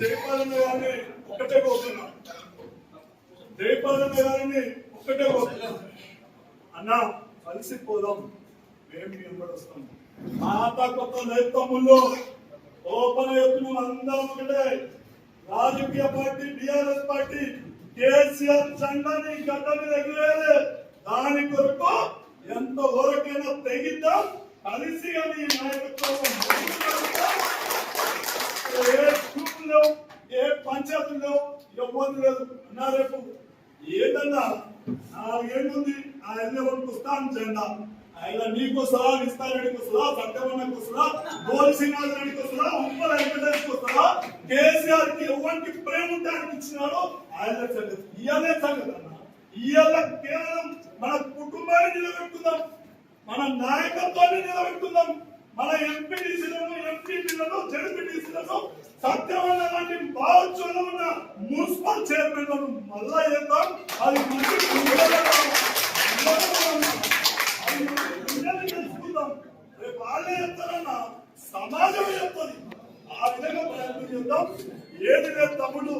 జయపాలన్న గారిని ఒక్కటే కోరుతున్నా. జయపాలన్న గారిని ఒక్కటే కోరుతున్నా. అన్న కలిసి పోదాం. మేము మీ వెంబడి వస్తాం. మాత కొత్త నేతముల్లో ఓపెన్ ఎత్తున అందరం ఒకటే. రాజకీయ పార్టీ బిఆర్ఎస్ పార్టీ కేసీఆర్ జెండాని గడ్డ మీద ఎగిరేది. దాని కొరకు ఎంత వరకైనా తెగిద్దాం. కలిసి అని నాయకత్వం ఎవరు లేదు. అన్నా రేపు ఏదన్నా నాలుగేళ్ళుంది ఆ ఎల్లెవరు పుస్తాను వస్తాను జెండా ఆయన నీకు సలహా విస్తారానికి వస్తుందా? సత్యమన్నకు వస్తుందా? గోల్ సింహారెడ్డికి వస్తుందా? ఉప్పల వెంకటేశ్వరికి వస్తుందా? కేసీఆర్కి ఎవరికి ప్రేమ ఉంటే ఆయనకి ఇచ్చినాడో ఆయన సంగతి. ఇయ్యాలే సంగతి అన్న. ఇయ్యాల కేవలం మన కుటుంబాన్ని నిలబెట్టుకుందాం. మన నాయకత్వాన్ని నిలబెట్టుకుందాం. మన ఎంపీటీసీలను ఎంపీటీలను జడ్పీటీసీలను సత్య మున్సిపల్ మళ్ళా చేద్దాం. అది మంచి తెలుసుకుందాం. రేపు వాళ్ళే చెప్తారన్న సమాజం చెప్తుంది. ఆ విధంగా ప్రయత్నం చేద్దాం. ఏది లేదు తమ్ముడు.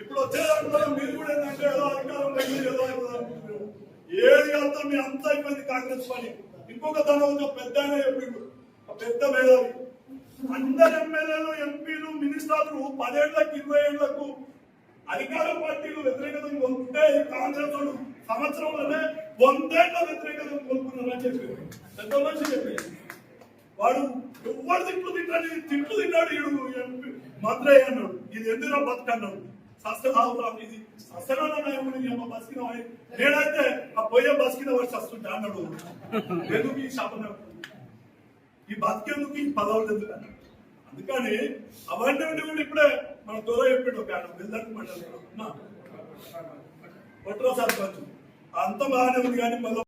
ఇప్పుడు వచ్చేదాంట్లో మీరు కూడా ఏంటంటే ఏదో అధికారం దగ్గర ఏదో అయిపోతుంది. ఏది వెళ్తాం మీ అంతా అయిపోయింది కాంగ్రెస్ పని. ఇంకొక తన ఒక పెద్ద ఆయన చెప్పిండు. పెద్ద మేధావి. అందరు ఎమ్మెల్యేలు ఎంపీలు మినిస్టర్లు పదేళ్ళకు ఇరవై ఏళ్ళకు అధికార పార్టీలు వ్యతిరేకతను పొందుతుంటే కాంగ్రెస్ వాళ్ళు సంవత్సరంలోనే వందేళ్ళ వ్యతిరేకతను కోల్పోతున్నారని చెప్పి పెద్ద మనిషి చెప్పి వాడు ఎవరు తిట్లు తింటాడు తిట్లు తిన్నాడు ఈడు మంత్రి అన్నాడు ఇది ఎందుకు బతుకన్నాడు సస్తనావురా ఇది సస్తనాల నాయకుడు అమ్మ వాడి. నేనైతే ఆ పోయే బతికిన వాడు సస్తుంటా అన్నాడు. ఎందుకు ఈ శాపం ఈ బతికేందుకు ఈ పదవులు ఎందుకు అన్నాడు అందుకని అవన్నీ కూడా ఇప్పుడే మన దూరం చెప్పాడు ఒక ఆయన వెళ్ళడానికి మండలి కొట్రా సర్పంచ్ అంత బాగానే ఉంది కానీ మళ్ళీ